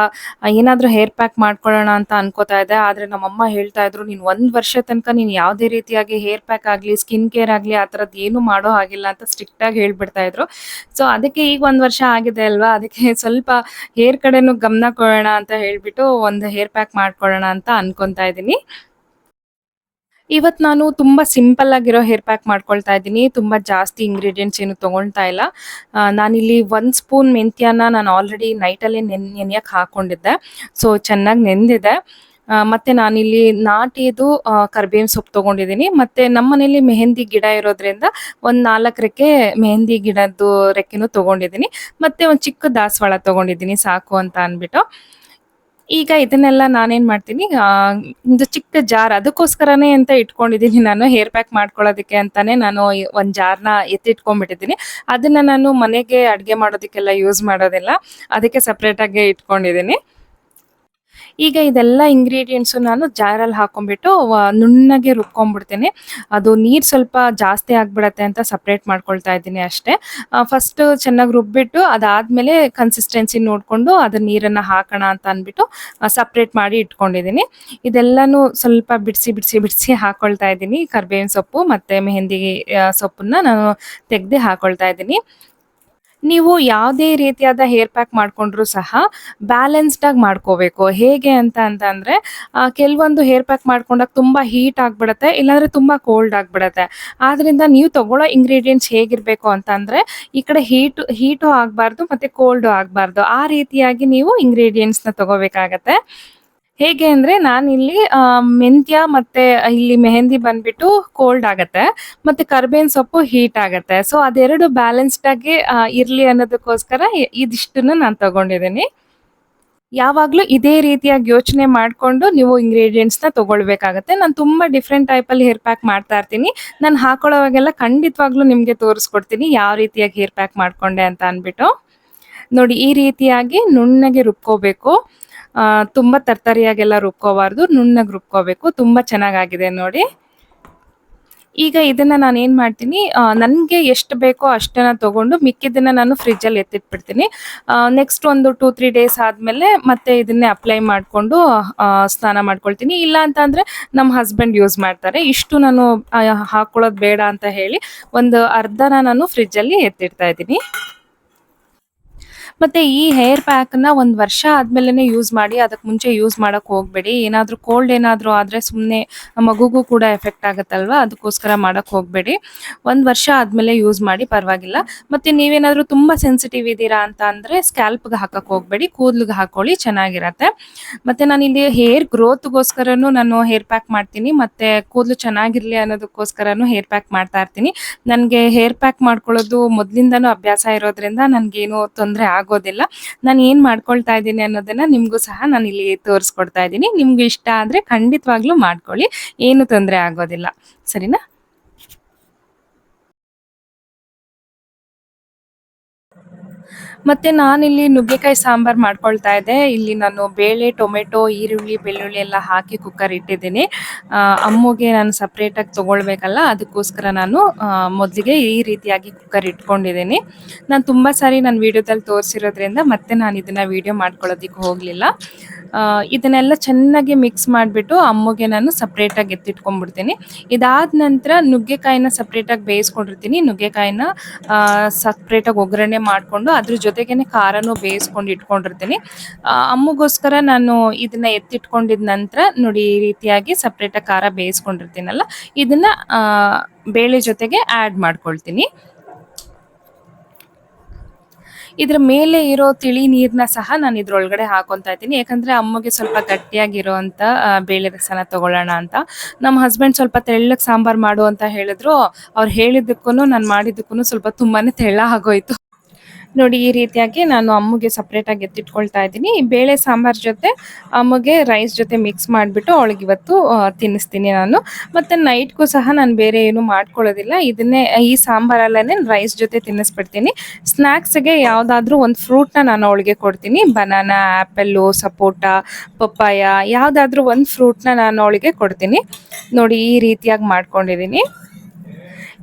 ಏನಾದ್ರೂ ಹೇರ್ ಪ್ಯಾಕ್ ಮಾಡ್ಕೊಳ್ಳೋಣ ಅಂತ ಅನ್ಕೋತಾ ಇದ್ದೆ. ಆದ್ರೆ ನಮ್ಮಮ್ಮ ಹೇಳ್ತಾ ಇದ್ರು, ನೀನ್ ಒಂದ್ ವರ್ಷ ತನಕ ನೀನ್ ಯಾವ್ದೇ ರೀತಿಯಾಗಿ ಹೇರ್ ಪ್ಯಾಕ್ ಆಗ್ಲಿ ಸ್ಕಿನ್ ಕೇರ್ ಆಗ್ಲಿ ಆ ಥರದ್ದು ಏನು ಮಾಡೋ ಹಾಗಿಲ್ಲ ಅಂತ ಸ್ಟ್ರಿಕ್ಟ್ ಆಗಿ ಹೇಳ್ಬಿಡ್ತಾ ಇದ್ರು. ಸೊ ಅದಕ್ಕೆ ಈಗ ಒಂದ್ ವರ್ಷ ಆಗಿದೆ ಅಲ್ವಾ? ಅದಕ್ಕೆ ಸ್ವಲ್ಪ ಹೇರ್ ಕಡೆನೂ ಗಮನ ಕೊಡೋಣ ಅಂತ ಹೇಳ್ಬಿಟ್ಟು ಒಂದು ಹೇರ್ ಪ್ಯಾಕ್ ಮಾಡ್ಕೊಳ್ಳೋಣ ಅಂತ ಅನ್ಕೊಂತಾ ಇದ್ದೀನಿ. ಇವತ್ ನಾನು ತುಂಬಾ ಸಿಂಪಲ್ ಆಗಿರೋ ಹೇರ್ ಪ್ಯಾಕ್ ಮಾಡ್ಕೊಳ್ತಾ ಇದ್ದೀನಿ. ತುಂಬಾ ಜಾಸ್ತಿ ಇಂಗ್ರೀಡಿಯೆಂಟ್ಸ್ ಏನು ತಗೊಳ್ತಾ ಇಲ್ಲ. ನಾನಿಲ್ಲಿ ಒಂದ್ ಸ್ಪೂನ್ ಮೆಂತ್ಯನ ನಾನು ಆಲ್ರೆಡಿ ನೈಟಲ್ಲೇ ನೆನ್ ನೆನೆಯಕ್ಕೆ ಹಾಕೊಂಡಿದ್ದೆ. ಸೊ ಚೆನ್ನಾಗಿ ನೆಂದಿದೆ. ಮತ್ತು ನಾನಿಲ್ಲಿ ನಾಟಿದು ಕರ್ಬೇವಿನ ಸೊಪ್ಪು ತಗೊಂಡಿದ್ದೀನಿ. ಮತ್ತೆ ನಮ್ಮನೇಲಿ ಮೆಹಂದಿ ಗಿಡ ಇರೋದ್ರಿಂದ ಒಂದು ನಾಲ್ಕು ರೆಕ್ಕೆ ಮೆಹಂದಿ ಗಿಡದ್ದು ರೆಕ್ಕೆನೂ ತಗೊಂಡಿದ್ದೀನಿ. ಮತ್ತೆ ಒಂದು ಚಿಕ್ಕ ದಾಸವಾಳ ತಗೊಂಡಿದ್ದೀನಿ, ಸಾಕು ಅಂತ ಅನ್ಬಿಟ್ಟು. ಈಗ ಇದನ್ನೆಲ್ಲ ನಾನೇನ್ ಮಾಡ್ತೀನಿ ಒಂದು ಚಿಕ್ಕ ಜಾರ್ ಅದಕ್ಕೋಸ್ಕರನೇ ಅಂತ ಇಟ್ಕೊಂಡಿದ್ದೀನಿ ನಾನು ಹೇರ್ ಪ್ಯಾಕ್ ಮಾಡ್ಕೊಳ್ಳೋದಕ್ಕೆ ಅಂತಾನೆ ನಾನು ಒಂದು ಜಾರ್ನ ಎತ್ತಿಟ್ಕೊಂಡ್ಬಿಟ್ಟಿದ್ದೀನಿ. ಅದನ್ನ ನಾನು ಮನೆಗೆ ಅಡುಗೆ ಮಾಡೋದಕ್ಕೆಲ್ಲ ಯೂಸ್ ಮಾಡೋದಿಲ್ಲ, ಅದಕ್ಕೆ ಸಪ್ರೇಟ್ ಆಗಿ ಇಟ್ಕೊಂಡಿದ್ದೀನಿ. ಈಗ ಇದೆಲ್ಲ ಇಂಗ್ರೀಡಿಯೆಂಟ್ಸು ನಾನು ಜಾರಲ್ಲಿ ಹಾಕೊಂಡ್ಬಿಟ್ಟು ನುಣ್ಣಗೆ ರುಬ್ಕೊಂಡ್ಬಿಡ್ತೀನಿ. ಅದು ನೀರು ಸ್ವಲ್ಪ ಜಾಸ್ತಿ ಆಗಿಬಿಡತ್ತೆ ಅಂತ ಸಪ್ರೇಟ್ ಮಾಡ್ಕೊಳ್ತಾ ಇದ್ದೀನಿ ಅಷ್ಟೇ. ಫಸ್ಟ್ ಚೆನ್ನಾಗಿ ರುಬ್ಬಿಟ್ಟು, ಅದಾದಮೇಲೆ ಕನ್ಸಿಸ್ಟೆನ್ಸಿ ನೋಡಿಕೊಂಡು ಅದು ನೀರನ್ನು ಹಾಕೋಣ ಅಂತ ಅಂದ್ಬಿಟ್ಟು ಸಪ್ರೇಟ್ ಮಾಡಿ ಇಟ್ಕೊಂಡಿದ್ದೀನಿ. ಇದೆಲ್ಲನೂ ಸ್ವಲ್ಪ ಬಿಡಿಸಿ ಬಿಡಿಸಿ ಬಿಡಿಸಿ ಹಾಕೊಳ್ತಾ ಇದ್ದೀನಿ. ಕರ್ಬೇವಿನ ಸೊಪ್ಪು ಮತ್ತು ಮೆಹಂದಿ ಸೊಪ್ಪನ್ನ ನಾನು ತೆಗೆದು ಹಾಕೊಳ್ತಾ ಇದ್ದೀನಿ. ನೀವು ಯಾವುದೇ ರೀತಿಯಾದ ಹೇರ್ ಪ್ಯಾಕ್ ಮಾಡಿಕೊಂಡ್ರೂ ಸಹ ಬ್ಯಾಲೆನ್ಸ್ಡಾಗಿ ಮಾಡ್ಕೋಬೇಕು. ಹೇಗೆ ಅಂತ ಅಂತಂದರೆ ಕೆಲವೊಂದು ಹೇರ್ ಪ್ಯಾಕ್ ಮಾಡ್ಕೊಂಡಾಗ ತುಂಬ ಹೀಟ್ ಆಗಿಬಿಡುತ್ತೆ, ಇಲ್ಲಾಂದರೆ ತುಂಬ ಕೋಲ್ಡ್ ಆಗಿಬಿಡುತ್ತೆ. ಆದ್ದರಿಂದ ನೀವು ತಗೊಳ್ಳೋ ಇಂಗ್ರೀಡಿಯೆಂಟ್ಸ್ ಹೇಗಿರಬೇಕು ಅಂತಂದರೆ ಈ ಕಡೆ ಹೀಟ್ ಹೀಟು ಆಗಬಾರ್ದು ಮತ್ತೆ ಕೋಲ್ಡು ಆಗಬಾರ್ದು. ಆ ರೀತಿಯಾಗಿ ನೀವು ಇಂಗ್ರೀಡಿಯೆಂಟ್ಸ್ನ ತಗೋಬೇಕಾಗತ್ತೆ. ಹೇಗೆ ಅಂದ್ರೆ ಆ, ಮೆಂತ್ಯ ಮತ್ತೆ ಇಲ್ಲಿ ಮೆಹಂದಿ ಬಂದ್ಬಿಟ್ಟು ಕೋಲ್ಡ್ ಆಗತ್ತೆ. ಮತ್ತೆ ಕರ್ಬೇವಿನ ಸೊಪ್ಪು ಹೀಟ್ ಆಗತ್ತೆ. ಸೊ ಅದೆರಡು ಬ್ಯಾಲೆನ್ಸ್ಡ್ ಆಗಿ ಇರ್ಲಿ ಅನ್ನೋದಕ್ಕೋಸ್ಕರ ಇದಿಷ್ಟನ್ನು ನಾನು ತಗೊಂಡಿದ್ದೀನಿ. ಯಾವಾಗ್ಲೂ ಇದೇ ರೀತಿಯಾಗಿ ಯೋಚನೆ ಮಾಡ್ಕೊಂಡು ನೀವು ಇಂಗ್ರೀಡಿಯೆಂಟ್ಸ್ನ ತಗೊಳ್ಬೇಕಾಗತ್ತೆ. ನಾನು ತುಂಬಾ ಡಿಫ್ರೆಂಟ್ ಅಲ್ಲಿ ಹೇರ್ ಪ್ಯಾಕ್ ಮಾಡ್ತಾ ಇರ್ತೀನಿ. ನಾನು ಹಾಕೊಳ್ಳೋವಾಗೆಲ್ಲ ಖಂಡಿತವಾಗ್ಲೂ ನಿಮ್ಗೆ ತೋರಿಸ್ಕೊಡ್ತೀನಿ ಯಾವ ರೀತಿಯಾಗಿ ಹೇರ್ ಪ್ಯಾಕ್ ಮಾಡ್ಕೊಂಡೆ ಅಂತ ಅನ್ಬಿಟ್ಟು ನೋಡಿ ಈ ರೀತಿಯಾಗಿ ನುಣ್ಣಗೆ ರುಬ್ಕೋಬೇಕು. ತುಂಬಾ ತರ್ತರಿಯಾಗೆಲ್ಲ ರುಬ್ಕೋಬಾರ್ದು, ನುಣ್ಣಗೆ ರುಬ್ಕೋಬೇಕು. ತುಂಬಾ ಚೆನ್ನಾಗಾಗಿದೆ ನೋಡಿ. ಈಗ ಇದನ್ನ ನಾನು ಏನ್ ಮಾಡ್ತೀನಿ ನನಗೆ ಎಷ್ಟು ಬೇಕೋ ಅಷ್ಟನ್ನ ತಗೊಂಡು ಮಿಕ್ಕಿದ್ದನ್ನ ನಾನು ಫ್ರಿಜ್ಜಲ್ಲಿ ಎತ್ತಿಟ್ಬಿಡ್ತೀನಿ. ನೆಕ್ಸ್ಟ್ ಒಂದು ಟೂ ತ್ರೀ ಡೇಸ್ ಆದ್ಮೇಲೆ ಮತ್ತೆ ಇದನ್ನೇ ಅಪ್ಲೈ ಮಾಡಿಕೊಂಡು ಸ್ನಾನ ಮಾಡ್ಕೊಳ್ತೀನಿ. ಇಲ್ಲ ಅಂತ ಅಂದ್ರೆ ನಮ್ಮ ಹಸ್ಬೆಂಡ್ ಯೂಸ್ ಮಾಡ್ತಾರೆ. ಇಷ್ಟು ನಾನು ಹಾಕೊಳ್ಳೋದು ಬೇಡ ಅಂತ ಹೇಳಿ ಒಂದು ಅರ್ಧನ ನಾನು ಫ್ರಿಜ್ಜಲ್ಲಿ ಎತ್ತಿಡ್ತಾ ಇದ್ದೀನಿ. ಮತ್ತೆ ಈ ಹೇರ್ ಪ್ಯಾಕ್ನ ಒಂದ್ ವರ್ಷ ಆದ್ಮೇಲೆ ಯೂಸ್ ಮಾಡಿ ಅದಕ್ಕೆ ಮುಂಚೆ ಯೂಸ್ ಮಾಡಕ್ ಹೋಗ್ಬೇಡಿ. ಏನಾದ್ರೂ ಕೋಲ್ಡ್ ಏನಾದ್ರೂ ಆದ್ರೆ ಸುಮ್ನೆ ಮಗುಗೂ ಕೂಡ ಎಫೆಕ್ಟ್ ಆಗತ್ತಲ್ವಾ? ಅದಕ್ಕೋಸ್ಕರ ಮಾಡಕ್ ಹೋಗ್ಬೇಡಿ. ಒಂದ್ ವರ್ಷ ಆದ್ಮೇಲೆ ಯೂಸ್ ಮಾಡಿ, ಪರವಾಗಿಲ್ಲ. ಮತ್ತೆ ನೀವೇನಾದ್ರೂ ತುಂಬಾ ಸೆನ್ಸಿಟಿವ್ ಇದ್ದೀರಾ ಅಂತ ಅಂದ್ರೆ ಸ್ಕ್ಯಾಲ್ಪ್ಗೆ ಹಾಕಕ್ ಹೋಗ್ಬೇಡಿ. ಕೂದ್ಲಿಗೆ ಹಾಕೊಳ್ಳಿ, ಚೆನ್ನಾಗಿರತ್ತೆ. ಮತ್ತೆ ನಾನು ಇಲ್ಲಿ ಹೇರ್ ಗ್ರೋತ್ಗೋಸ್ಕರನು ನಾನು ಹೇರ್ ಪ್ಯಾಕ್ ಮಾಡ್ತೀನಿ. ಮತ್ತೆ ಕೂದಲು ಚೆನ್ನಾಗಿರ್ಲಿ ಅನ್ನೋದಕ್ಕೋಸ್ಕರನು ಹೇರ್ ಪ್ಯಾಕ್ ಮಾಡ್ತಾ ಇರ್ತೀನಿ. ನನಗೆ ಹೇರ್ ಪ್ಯಾಕ್ ಮಾಡ್ಕೊಳ್ಳೋದು ಮೊದ್ಲಿಂದನೂ ಅಭ್ಯಾಸ ಇರೋದ್ರಿಂದ ನನ್ಗೇನು ತೊಂದರೆ ಆಗೋದಿಲ್ಲ. ನಾನು ಏನ್ ಮಾಡ್ಕೊಳ್ತಾ ಇದ್ದೀನಿ ಅನ್ನೋದನ್ನ ನಿಮ್ಗೂ ಸಹ ನಾನು ಇಲ್ಲಿ ತೋರಿಸ್ಕೊಡ್ತಾ ಇದ್ದೀನಿ. ನಿಮ್ಗೆ ಇಷ್ಟ ಆದ್ರೆ ಖಂಡಿತವಾಗ್ಲೂ ಮಾಡ್ಕೊಳ್ಳಿ. ಏನು ತೊಂದರೆ ಆಗೋದಿಲ್ಲ. ಸರಿನಾ? ಮತ್ತೆ ನಾನಿಲ್ಲಿ ನುಗ್ಗೆಕಾಯಿ ಸಾಂಬಾರ್ ಮಾಡ್ಕೊಳ್ತಾ ಇದ್ದೆ. ಇಲ್ಲಿ ನಾನು ಬೇಳೆ, ಟೊಮೆಟೊ, ಈರುಳ್ಳಿ, ಬೆಳ್ಳುಳ್ಳಿ ಎಲ್ಲ ಹಾಕಿ ಕುಕ್ಕರ್ ಇಟ್ಟಿದ್ದೀನಿ. ಅಮ್ಮಗೆ ನಾನು ಸಪ್ರೇಟಾಗಿ ತಗೊಳ್ಬೇಕಲ್ಲ, ಅದಕ್ಕೋಸ್ಕರ ನಾನು ಮೊದಲಿಗೆ ಈ ರೀತಿಯಾಗಿ ಕುಕ್ಕರ್ ಇಟ್ಕೊಂಡಿದ್ದೀನಿ. ನಾನು ತುಂಬ ಸಾರಿ ನಾನು ವಿಡಿಯೋದಲ್ಲಿ ತೋರಿಸಿರೋದ್ರಿಂದ ಮತ್ತೆ ನಾನು ಇದನ್ನ ವಿಡಿಯೋ ಮಾಡ್ಕೊಳ್ಳೋದಕ್ಕೆ ಹೋಗಲಿಲ್ಲ. ಇದನ್ನೆಲ್ಲ ಚೆನ್ನಾಗಿ ಮಿಕ್ಸ್ ಮಾಡಿಬಿಟ್ಟು ಅಮ್ಮಗೆ ನಾನು ಸಪ್ರೇಟಾಗಿ ಎತ್ತಿಟ್ಕೊಂಡ್ಬಿಡ್ತೀನಿ. ಇದಾದ ನಂತರ ನುಗ್ಗೆಕಾಯಿನ ಸಪ್ರೇಟಾಗಿ ಬೇಯಿಸ್ಕೊಂಡಿರ್ತೀನಿ. ನುಗ್ಗೆಕಾಯಿನ ಸಪ್ರೇಟಾಗಿ ಒಗ್ಗರಣೆ ಮಾಡಿಕೊಂಡು ಅದ್ರ ಜೊತೆಗೇನೆ ಖಾರನೂ ಬೇಯಿಸ್ಕೊಂಡು ಇಟ್ಕೊಂಡಿರ್ತೀನಿ. ಅಮ್ಮಗೋಸ್ಕರ ನಾನು ಇದನ್ನ ಎತ್ತಿಟ್ಕೊಂಡಿದ ನಂತರ ನೋಡಿ ಈ ರೀತಿಯಾಗಿ ಸಪ್ರೇಟಾಗಿ ಖಾರ ಬೇಯಿಸ್ಕೊಂಡಿರ್ತೀನಲ್ಲ, ಇದನ್ನ ಬೇಳೆ ಜೊತೆಗೆ ಆ್ಯಡ್ ಮಾಡ್ಕೊಳ್ತೀನಿ. ಇದ್ರ ಮೇಲೆ ಇರೋ ತಿಳಿ ನೀರ್ನ ಸಹ ನಾನು ಇದ್ರೊಳಗಡೆ ಹಾಕೊಂತ ಇದ್ದೀನಿ. ಯಾಕಂದ್ರೆ ಅಮ್ಮಗೆ ಸ್ವಲ್ಪ ಗಟ್ಟಿಯಾಗಿರೋಂಥ ಆ, ಬೇಳೆ ರಸನ ತಗೊಳ್ಳೋಣ ಅಂತ. ನಮ್ಮ ಹಸ್ಬೆಂಡ್ ಸ್ವಲ್ಪ ತೆಳ್ಳಗೆ ಸಾಂಬಾರ್ ಮಾಡು ಅಂತ ಹೇಳಿದ್ರು. ಅವ್ರು ಹೇಳಿದ್ದಕ್ಕೂ ನಾನು ಮಾಡಿದ್ದಕ್ಕೂ ಸ್ವಲ್ಪ ತುಂಬಾನೇ ತೆಳ್ಳ ಆಗೋಯ್ತು. ನೋಡಿ, ಈ ರೀತಿಯಾಗಿ ನಾನು ಅಮ್ಮಗೆ ಸಪ್ರೇಟ್ ಆಗಿ ಎತ್ತಿಟ್ಕೊಳ್ತಾ ಇದ್ದೀನಿ. ಬೇಳೆ ಸಾಂಬಾರ್ ಜೊತೆ ಅಮ್ಮಗೆ ರೈಸ್ ಜೊತೆ ಮಿಕ್ಸ್ ಮಾಡಿಬಿಟ್ಟು ಅವಳಿಗೆ ಇವತ್ತು ತಿನ್ನಿಸ್ತೀನಿ ನಾನು. ಮತ್ತೆ ನೈಟ್ಗೂ ಸಹ ನಾನು ಬೇರೆ ಏನು ಮಾಡ್ಕೊಳ್ಳೋದಿಲ್ಲ. ಇದನ್ನೇ, ಈ ಸಾಂಬಾರಲ್ಲೇ ರೈಸ್ ಜೊತೆ ತಿನ್ನಿಸ್ಬಿಡ್ತೀನಿ. ಸ್ನ್ಯಾಕ್ಸ್ಗೆ ಯಾವುದಾದ್ರೂ ಒಂದು ಫ್ರೂಟ್ನ ನಾನು ಅವಳಿಗೆ ಕೊಡ್ತೀನಿ. ಬನಾನಾ ಆ್ಯಪಲ್ಲು ಸಪೋಟ, ಪಪ್ಪಾಯ, ಯಾವುದಾದ್ರೂ ಒಂದು ಫ್ರೂಟ್ನ ನಾನು ಅವಳಿಗೆ ಕೊಡ್ತೀನಿ. ನೋಡಿ, ಈ ರೀತಿಯಾಗಿ ಮಾಡ್ಕೊಂಡಿದ್ದೀನಿ.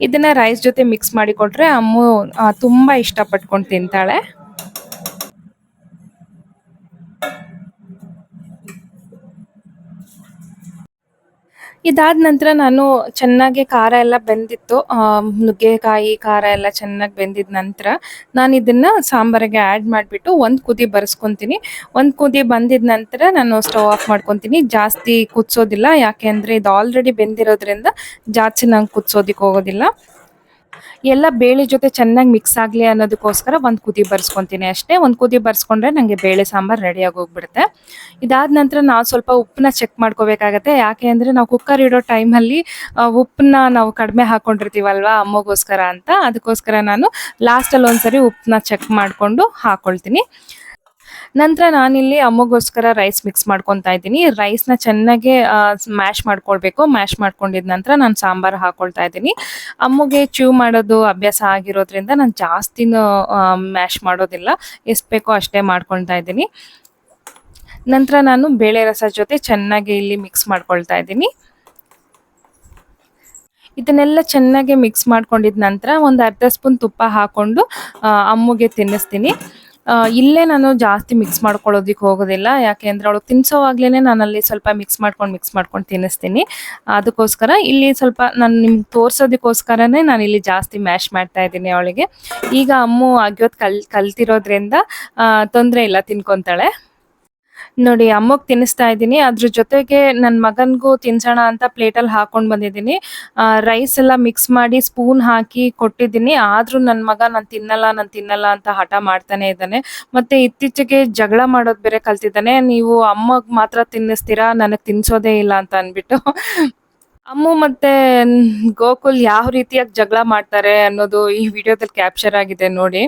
ಇದನ್ನ ರೈಸ್ ಜೊತೆ ಮಿಕ್ಸ್ ಮಾಡಿ ಕೊಟ್ರೆ ಅಮ್ಮು ತುಂಬಾ ಇಷ್ಟ ಇಷ್ಟಪಟ್ಕೊಂಡು ತಿಂತಾಳೆ. ಇದಾದ ನಂತರ ನಾನು ಚೆನ್ನಾಗಿ ಖಾರ ಎಲ್ಲ ಬೆಂದಿತ್ತು. ನುಗ್ಗೆಕಾಯಿ ಖಾರ ಎಲ್ಲ ಚೆನ್ನಾಗಿ ಬೆಂದಿದ ನಂತರ ನಾನು ಇದನ್ನ ಸಾಂಬಾರಿಗೆ ಆ್ಯಡ್ ಮಾಡಿಬಿಟ್ಟು ಒಂದು ಕುದಿ ಬರ್ಸ್ಕೊಂತೀನಿ. ಒಂದು ಕುದಿ ಬಂದಿದ ನಂತರ ನಾನು ಸ್ಟವ್ ಆಫ್ ಮಾಡ್ಕೊತೀನಿ. ಜಾಸ್ತಿ ಕುದಿಸೋದಿಲ್ಲ. ಯಾಕೆ ಅಂದರೆ ಇದು ಆಲ್ರೆಡಿ ಬೆಂದಿರೋದ್ರಿಂದ ಜಾಸ್ತಿ ನಂಗೆ ಕುದಿಸೋದಿಕ್ಕೆ ಹೋಗೋದಿಲ್ಲ. ಎಲ್ಲ ಬೇಳೆ ಜೊತೆ ಚೆನ್ನಾಗಿ ಮಿಕ್ಸ್ ಆಗಲಿ ಅನ್ನೋದಕ್ಕೋಸ್ಕರ ಒಂದು ಕುದಿ ಬರ್ಸ್ಕೊತೀನಿ ಅಷ್ಟೇ. ಒಂದು ಕುದಿ ಬರ್ಸ್ಕೊಂಡ್ರೆ ನನಗೆ ಬೇಳೆ ಸಾಂಬಾರು ರೆಡಿಯಾಗಿ ಹೋಗ್ಬಿಡುತ್ತೆ. ಇದಾದ ನಂತರ ನಾವು ಸ್ವಲ್ಪ ಉಪ್ಪನ್ನ ಚೆಕ್ ಮಾಡ್ಕೋಬೇಕಾಗತ್ತೆ. ಯಾಕೆ ಅಂದರೆ ನಾವು ಕುಕ್ಕರ್ ಇಡೋ ಟೈಮಲ್ಲಿ ಉಪ್ಪನ್ನ ನಾವು ಕಡಿಮೆ ಹಾಕೊಂಡಿರ್ತೀವಲ್ವಾ ಅಮ್ಮಗೋಸ್ಕರ ಅಂತ. ಅದಕ್ಕೋಸ್ಕರ ನಾನು ಲಾಸ್ಟಲ್ಲಿ ಒಂದ್ಸರಿ ಉಪ್ಪನ್ನ ಚೆಕ್ ಮಾಡಿಕೊಂಡು ಹಾಕೊಳ್ತೀನಿ. ನಂತರ ನಾನಿಲ್ಲಿ ಅಮ್ಮಗೋಸ್ಕರ ರೈಸ್ ಮಿಕ್ಸ್ ಮಾಡ್ಕೊತಾ ಇದ್ದೀನಿ. ರೈಸ್ನ ಚೆನ್ನಾಗಿ ಮ್ಯಾಶ್ ಮಾಡ್ಕೊಳ್ಬೇಕು. ಮ್ಯಾಶ್ ಮಾಡ್ಕೊಂಡಿದ ನಂತರ ನಾನು ಸಾಂಬಾರು ಹಾಕೊಳ್ತಾ ಇದ್ದೀನಿ. ಅಮ್ಮಗೆ ಚೂ ಮಾಡೋದು ಅಭ್ಯಾಸ ಆಗಿರೋದ್ರಿಂದ ನಾನು ಜಾಸ್ತಿನೂ ಮ್ಯಾಶ್ ಮಾಡೋದಿಲ್ಲ. ಎಷ್ಟು ಬೇಕೋ ಅಷ್ಟೇ ಮಾಡ್ಕೊಳ್ತಾ ಇದ್ದೀನಿ. ನಂತರ ನಾನು ಬೇಳೆ ರಸ ಜೊತೆ ಚೆನ್ನಾಗಿ ಇಲ್ಲಿ ಮಿಕ್ಸ್ ಮಾಡ್ಕೊಳ್ತಾ ಇದ್ದೀನಿ. ಇದನ್ನೆಲ್ಲ ಚೆನ್ನಾಗಿ ಮಿಕ್ಸ್ ಮಾಡ್ಕೊಂಡಿದ ನಂತರ ಒಂದು ಅರ್ಧ ಸ್ಪೂನ್ ತುಪ್ಪ ಹಾಕೊಂಡು ಅಮ್ಮಗೆ ತಿನ್ನಿಸ್ತೀನಿ. ಇಲ್ಲೇ ನಾನು ಜಾಸ್ತಿ ಮಿಕ್ಸ್ ಮಾಡ್ಕೊಳ್ಳೋದಿಕ್ಕೆ ಹೋಗೋದಿಲ್ಲ. ಯಾಕೆಂದ್ರೆ ಅವಳು ತಿನ್ಸೋವಾಗ್ಲೇ ನಾನು ಅಲ್ಲಿ ಸ್ವಲ್ಪ ಮಿಕ್ಸ್ ಮಾಡ್ಕೊಂಡು ಮಿಕ್ಸ್ ಮಾಡ್ಕೊಂಡು ತಿನ್ನಿಸ್ತೀನಿ. ಅದಕ್ಕೋಸ್ಕರ ಇಲ್ಲಿ ಸ್ವಲ್ಪ ನಾನು ನಿಮ್ಗೆ ತೋರ್ಸೋದಕ್ಕೋಸ್ಕರನೇ ನಾನು ಇಲ್ಲಿ ಜಾಸ್ತಿ ಮ್ಯಾಶ್ ಮಾಡ್ತಾ ಇದ್ದೀನಿ ಅವಳಿಗೆ. ಈಗ ಅಮ್ಮು ಅಗ್ಯೋದು ಕಲ್, ಕಲ್ತಿರೋದ್ರಿಂದ ತೊಂದರೆ ಇಲ್ಲ ತಿನ್ಕೊಂತಾಳೆ. ನೋಡಿ, ಅಮ್ಮಗ್ ತಿನ್ನಿಸ್ತಾ ಇದ್ದೀನಿ. ಅದ್ರ ಜೊತೆಗೆ ನನ್ನ ಮಗನ್ಗೂ ತಿನ್ಸೋಣ ಅಂತ ಪ್ಲೇಟಲ್ಲಿ ಹಾಕೊಂಡು ಬಂದಿದ್ದೀನಿ. ರೈಸ್ ಎಲ್ಲ ಮಿಕ್ಸ್ ಮಾಡಿ ಸ್ಪೂನ್ ಹಾಕಿ ಕೊಟ್ಟಿದ್ದೀನಿ. ಆದ್ರೂ ನನ್ನ ಮಗ ನಾನು ತಿನ್ನಲ್ಲ ನಾನು ತಿನ್ನಲ್ಲ ಅಂತ ಹಠ ಮಾಡ್ತಾನೆ ಇದ್ದಾನೆ. ಮತ್ತೆ ಇತ್ತೀಚೆಗೆ ಜಗಳ ಮಾಡೋದು ಬೇರೆ ಕಲ್ತಿದ್ದಾನೆ. ನೀವು ಅಮ್ಮಗ್ ಮಾತ್ರ ತಿನ್ನಿಸ್ತೀರಾ? ನನಗೆ ತಿನ್ಸೋದೇ ಇಲ್ಲ ಅಂತ ಅಂದ್ಬಿಟ್ಟು. ಅಮ್ಮು ಮತ್ತೆ ಗೋಕುಲ್ ಯಾವ ರೀತಿಯಾಗಿ ಜಗಳ ಮಾಡ್ತಾರೆ ಅನ್ನೋದು ಈ ವಿಡಿಯೋದಲ್ಲಿ ಕ್ಯಾಪ್ಚರ್ ಆಗಿದೆ ನೋಡಿ.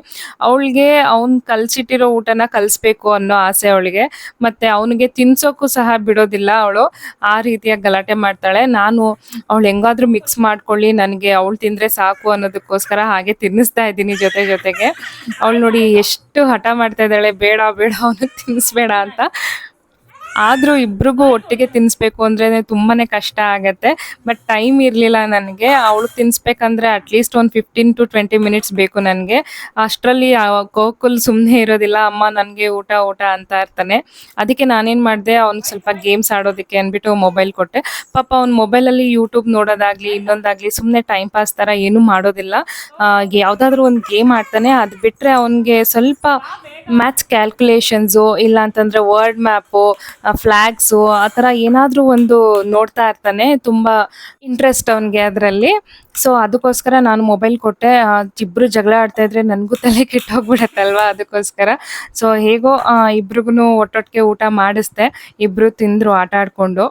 ಅವಳಿಗೆ ಅವ್ನ್ ಕಲ್ಸಿಟ್ಟಿರೋ ಊಟನ ಕಲಿಸ್ಬೇಕು ಅನ್ನೋ ಆಸೆ ಅವಳಿಗೆ. ಮತ್ತೆ ಅವನಿಗೆ ತಿನ್ಸೋಕು ಸಹ ಬಿಡೋದಿಲ್ಲ ಅವಳು. ಆ ರೀತಿಯಾಗಿ ಗಲಾಟೆ ಮಾಡ್ತಾಳೆ. ನಾನು ಅವಳು ಹೆಂಗಾದ್ರೂ ಮಿಕ್ಸ್ ಮಾಡ್ಕೊಳ್ಳಿ, ನನಗೆ ಅವಳು ತಿಂದ್ರೆ ಸಾಕು ಅನ್ನೋದಕ್ಕೋಸ್ಕರ ಹಾಗೆ ತಿನ್ನಿಸ್ತಾ ಇದ್ದೀನಿ ಜೊತೆ ಜೊತೆಗೆ. ಅವಳು ನೋಡಿ ಎಷ್ಟು ಹಠ ಮಾಡ್ತಾ ಇದ್ದಾಳೆ. ಬೇಡ ಬೇಡ ಅವನಿಗೆ ತಿನ್ನಿಸ್ಬೇಡ ಅಂತ. ಆದ್ರೂ ಇಬ್ರಿಗೂ ಒಟ್ಟಿಗೆ ತಿನ್ನಿಸ್ಬೇಕು ಅಂದ್ರೆ ತುಂಬಾನೇ ಕಷ್ಟ ಆಗತ್ತೆ. ಬಟ್ ಟೈಮ್ ಇರಲಿಲ್ಲ ನನಗೆ. ಅವಳು ತಿನ್ನಿಸ್ಬೇಕಂದ್ರೆ ಅಟ್ಲೀಸ್ಟ್ ಒಂದು ಫಿಫ್ಟೀನ್ ಟು ಟ್ವೆಂಟಿ ಮಿನಿಟ್ಸ್ ಬೇಕು ನನಗೆ. ಅಷ್ಟರಲ್ಲಿ ಗೋಕುಲ್ ಸುಮ್ಮನೆ ಇರೋದಿಲ್ಲ. ಅಮ್ಮ ನನಗೆ ಊಟ ಊಟ ಅಂತ ಇರ್ತಾನೆ. ಅದಕ್ಕೆ ನಾನೇನು ಮಾಡಿದೆ ಅವ್ನಿಗೆ ಸ್ವಲ್ಪ ಗೇಮ್ಸ್ ಆಡೋದಕ್ಕೆ ಅಂದ್ಬಿಟ್ಟು ಮೊಬೈಲ್ ಕೊಟ್ಟೆ. ಪಾಪ ಅವ್ನು ಮೊಬೈಲಲ್ಲಿ ಯೂಟ್ಯೂಬ್ ನೋಡೋದಾಗ್ಲಿ, ಇನ್ನೊಂದಾಗ್ಲಿ ಸುಮ್ಮನೆ ಟೈಮ್ ಪಾಸ್ ಥರ ಏನೂ ಮಾಡೋದಿಲ್ಲ. ಯಾವುದಾದ್ರೂ ಒಂದು ಗೇಮ್ ಆಡ್ತಾನೆ. ಅದು ಬಿಟ್ಟರೆ ಅವನಿಗೆ ಸ್ವಲ್ಪ ಮ್ಯಾಥ್ಸ್ ಕ್ಯಾಲ್ಕುಲೇಷನ್ಸು ಇಲ್ಲ ಅಂತಂದರೆ ವರ್ಡ್ ಮ್ಯಾಪು ಫ್ಲ್ಯಾಗ್ಸು ಆ ಥರ ಏನಾದರೂ ಒಂದು ನೋಡ್ತಾ ಇರ್ತಾನೆ, ತುಂಬ ಇಂಟ್ರೆಸ್ಟ್ ಅವನಿಗೆ ಅದರಲ್ಲಿ. ಸೊ ಅದಕ್ಕೋಸ್ಕರ ನಾನು ಮೊಬೈಲ್ ಕೊಟ್ಟೆ. ಇಬ್ಬರು ಜಗಳ ಆಡ್ತಾ ಇದ್ರೆ ನನಗೂ ತಲೆ ಕೆಟ್ಟೋಗ್ಬಿಡತ್ತಲ್ವಾ ಅದಕ್ಕೋಸ್ಕರ. ಸೊ ಹೇಗೋ ಇಬ್ರಿಗೂ ಒಟ್ಟೊಟ್ಟಿಗೆ ಊಟ ಮಾಡಿಸ್ದೆ. ಇಬ್ರು ತಿಂದ್ರು ಆಟ ಆಡ್ಕೊಂಡು.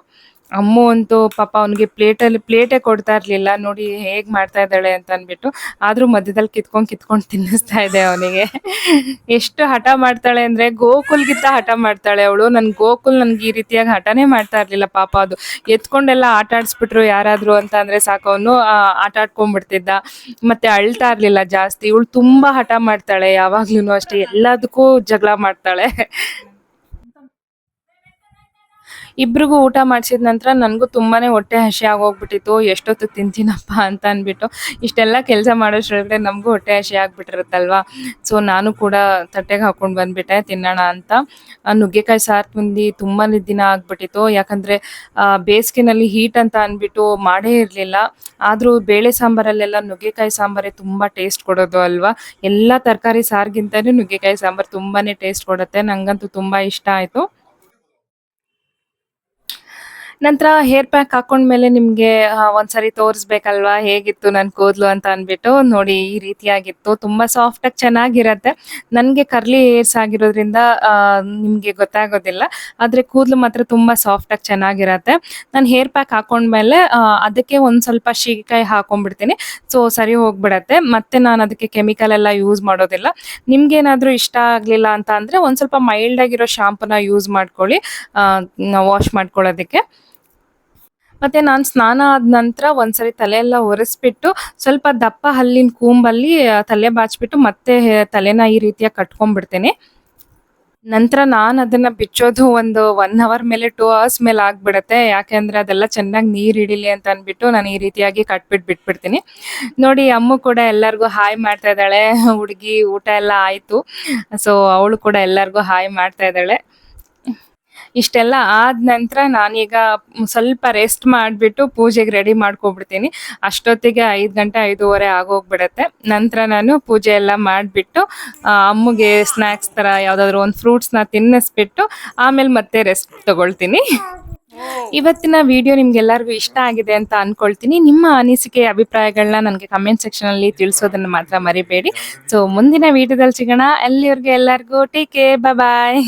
ಅಮ್ಮು ಅಂತೂ ಪಾಪ ಅವನಿಗೆ ಪ್ಲೇಟಲ್ಲಿ ಪ್ಲೇಟೇ ಕೊಡ್ತಾ ಇರ್ಲಿಲ್ಲ. ನೋಡಿ ಹೇಗ್ ಮಾಡ್ತಾ ಇದ್ದಾಳೆ ಅಂತ ಅನ್ಬಿಟ್ಟು ಆದ್ರೂ ಮಧ್ಯದಲ್ಲಿ ಕಿತ್ಕೊಂಡ್ ಕಿತ್ಕೊಂಡ್ ತಿನ್ನಿಸ್ತಾ ಇದೆ ಅವನಿಗೆ. ಎಷ್ಟು ಹಠ ಮಾಡ್ತಾಳೆ ಅಂದ್ರೆ ಗೋಕುಲ್ಗಿಂತ ಹಠ ಮಾಡ್ತಾಳೆ ಅವಳು. ನನ್ ಗೋಕುಲ್ ನನ್ಗೆ ಈ ರೀತಿಯಾಗಿ ಹಠನೇ ಮಾಡ್ತಾ ಇರ್ಲಿಲ್ಲ ಪಾಪ ಅದು. ಎತ್ಕೊಂಡೆಲ್ಲ ಆಟ ಆಡ್ಸ್ಬಿಟ್ರು ಯಾರಾದ್ರೂ ಅಂತ ಅಂದ್ರೆ ಸಾಕು. ಅವನು ಆಟ ಆಡ್ಕೊಂಡ್ಬಿಡ್ತಿದ್ದ. ಮತ್ತೆ ಅಳ್ತಾ ಇರ್ಲಿಲ್ಲ ಜಾಸ್ತಿ. ಇವಳು ತುಂಬಾ ಹಠ ಮಾಡ್ತಾಳೆ ಯಾವಾಗ್ಲೂ ಅಷ್ಟೇ. ಎಲ್ಲದಕ್ಕೂ ಜಗಳ ಮಾಡ್ತಾಳೆ. ಇಬ್ರಿಗೂ ಊಟ ಮಾಡಿಸಿದ ನಂತರ ನನಗೂ ತುಂಬಾನೇ ಹೊಟ್ಟೆ ಹಸಿ ಆಗೋಗ್ಬಿಟ್ಟಿತ್ತು. ಎಷ್ಟೊತ್ತು ತಿಂತೀನಪ್ಪ ಅಂತ ಅಂದ್ಬಿಟ್ಟು ಇಷ್ಟೆಲ್ಲ ಕೆಲಸ ಮಾಡೋಷ್ರೊಳಗಡೆ ನಮಗೂ ಹೊಟ್ಟೆ ಹಸಿ ಆಗ್ಬಿಟ್ಟಿರುತ್ತಲ್ವಾ? ಸೊ ನಾನು ಕೂಡ ತಟ್ಟೆಗೆ ಹಾಕೊಂಡು ಬಂದ್ಬಿಟ್ಟೆ, ತಿನ್ನೋಣ ಅಂತ. ನುಗ್ಗೆಕಾಯಿ ಸಾರು ತಿಂದು ತುಂಬಾ ದಿನ ಆಗ್ಬಿಟ್ಟಿತ್ತು. ಯಾಕಂದರೆ ಬೇಸಿಗೆನಲ್ಲಿ ಹೀಟ್ ಅಂತ ಅಂದ್ಬಿಟ್ಟು ಮಾಡೇ ಇರಲಿಲ್ಲ. ಆದರೂ ಬೇಳೆ ಸಾಂಬಾರಲ್ಲೆಲ್ಲ ನುಗ್ಗೆಕಾಯಿ ಸಾಂಬಾರೇ ತುಂಬ ಟೇಸ್ಟ್ ಕೊಡೋದು ಅಲ್ವಾ? ಎಲ್ಲ ತರಕಾರಿ ಸಾರಿಗಿಂತನೂ ನುಗ್ಗೆಕಾಯಿ ಸಾಂಬಾರು ತುಂಬಾನೇ ಟೇಸ್ಟ್ ಕೊಡುತ್ತೆ. ನಂಗಂತೂ ತುಂಬ ಇಷ್ಟ ಆಯಿತು. ನಂತರ ಹೇರ್ ಪ್ಯಾಕ್ ಹಾಕೊಂಡ್ಮೇಲೆ ನಿಮ್ಗೆ ಒಂದ್ಸರಿ ತೋರಿಸ್ಬೇಕಲ್ವಾ? ಹೇಗಿತ್ತು ನನ್ ಕೂದ್ಲು ಅಂತ ಅನ್ಬಿಟ್ಟು ನೋಡಿ ಈ ರೀತಿಯಾಗಿತ್ತು. ತುಂಬಾ ಆಗಿ ಚೆನ್ನಾಗಿರತ್ತೆ. ನನ್ಗೆ ಕರ್ಲಿ ಹೇರ್ಸ್ ಆಗಿರೋದ್ರಿಂದ ನಿಮ್ಗೆ ಗೊತ್ತಾಗೋದಿಲ್ಲ. ಆದ್ರೆ ಕೂದ್ಲು ಮಾತ್ರ ತುಂಬಾ ಸಾಫ್ಟ್ ಆಗಿ ಚೆನ್ನಾಗಿರತ್ತೆ. ನಾನು ಹೇರ್ ಪ್ಯಾಕ್ ಹಾಕೊಂಡ್ಮೇಲೆ ಅದಕ್ಕೆ ಒಂದ್ ಸ್ವಲ್ಪ ಶೀಕಾಯಿ ಹಾಕೊಂಡ್ಬಿಡ್ತೀನಿ. ಸೊ ಸರಿ ಹೋಗ್ಬಿಡತ್ತೆ. ಮತ್ತೆ ನಾನು ಅದಕ್ಕೆ ಕೆಮಿಕಲ್ ಎಲ್ಲ ಯೂಸ್ ಮಾಡೋದಿಲ್ಲ. ನಿಮ್ಗೇನಾದ್ರೂ ಇಷ್ಟ ಆಗ್ಲಿಲ್ಲ ಅಂತ ಅಂದ್ರೆ ಒಂದ್ ಸ್ವಲ್ಪ ಮೈಲ್ಡ್ ಆಗಿರೋ ಶಾಂಪೂನ ಯೂಸ್ ಮಾಡ್ಕೊಳ್ಳಿ. ವಾಶ್ ಮಾಡ್ಕೊಳ್ಳೋದಕ್ಕೆ. ಮತ್ತೆ ನಾನು ಸ್ನಾನ ಆದ ನಂತರ ಒಂದ್ಸರಿ ತಲೆ ಎಲ್ಲ ಒರೆಸ್ಬಿಟ್ಟು ಸ್ವಲ್ಪ ದಪ್ಪ ಹಲ್ಲಿನ ಕೂಂಬಲ್ಲಿ ತಲೆ ಬಾಚ್ಬಿಟ್ಟು ಮತ್ತೆ ತಲೆನ ಈ ರೀತಿಯಾಗಿ ಕಟ್ಕೊಂಡ್ಬಿಡ್ತೇನೆ. ನಂತರ ನಾನು ಅದನ್ನ ಬಿಚ್ಚೋದು ಒಂದು ಒನ್ ಅವರ್ ಮೇಲೆ ಟೂ ಅವರ್ಸ್ ಮೇಲೆ ಆಗ್ಬಿಡತ್ತೆ. ಯಾಕೆಂದ್ರೆ ಅದೆಲ್ಲ ಚೆನ್ನಾಗಿ ನೀರ್ ಹಿಡಿಲಿ ಅಂತ ಅನ್ಬಿಟ್ಟು ನಾನು ಈ ರೀತಿಯಾಗಿ ಕಟ್ಬಿಟ್ಟು ಬಿಟ್ಬಿಡ್ತೀನಿ. ನೋಡಿ ಅಮ್ಮ ಕೂಡ ಎಲ್ಲರಿಗೂ ಹಾಯ್ ಮಾಡ್ತಾ ಇದ್ದಾಳೆ. ಹುಡುಗಿ ಊಟ ಎಲ್ಲ ಆಯ್ತು. ಸೊ ಅವಳು ಕೂಡ ಎಲ್ಲರಿಗೂ ಹಾಯ್ ಮಾಡ್ತಾ ಇದ್ದಾಳೆ. ಇಷ್ಟೆಲ್ಲ ಆದ ನಂತರ ನಾನೀಗ ಸ್ವಲ್ಪ ರೆಸ್ಟ್ ಮಾಡಿಬಿಟ್ಟು ಪೂಜೆಗೆ ರೆಡಿ ಮಾಡ್ಕೊಬಿಡ್ತೀನಿ. ಅಷ್ಟೊತ್ತಿಗೆ ಐದು ಗಂಟೆ ಐದೂವರೆ ಆಗೋಗ್ಬಿಡತ್ತೆ. ನಂತರ ನಾನು ಪೂಜೆ ಎಲ್ಲ ಮಾಡಿಬಿಟ್ಟು ಅಮ್ಮಗೆ ಸ್ನ್ಯಾಕ್ಸ್ ಥರ ಯಾವುದಾದ್ರೂ ಒಂದು ಫ್ರೂಟ್ಸ್ನ ತಿನ್ನಿಸ್ಬಿಟ್ಟು ಆಮೇಲೆ ಮತ್ತೆ ರೆಸ್ಟ್ ತಗೊಳ್ತೀನಿ. ಇವತ್ತಿನ ವಿಡಿಯೋ ನಿಮ್ಗೆಲ್ಲರಿಗೂ ಇಷ್ಟ ಆಗಿದೆ ಅಂತ ಅನ್ಕೊಳ್ತೀನಿ. ನಿಮ್ಮ ಅನಿಸಿಕೆ ಅಭಿಪ್ರಾಯಗಳನ್ನ ನನಗೆ ಕಮೆಂಟ್ ಸೆಕ್ಷನ್ ಅಲ್ಲಿ ತಿಳಿಸೋದನ್ನ ಮಾತ್ರ ಮರಿಬೇಡಿ. ಸೊ ಮುಂದಿನ ವಿಡಿಯೋದಲ್ಲಿ ಸಿಗೋಣ. ಅಲ್ಲಿವರೆಗೆ ಎಲ್ಲರಿಗೂ ಟೇಕ್ ಬಾಯ್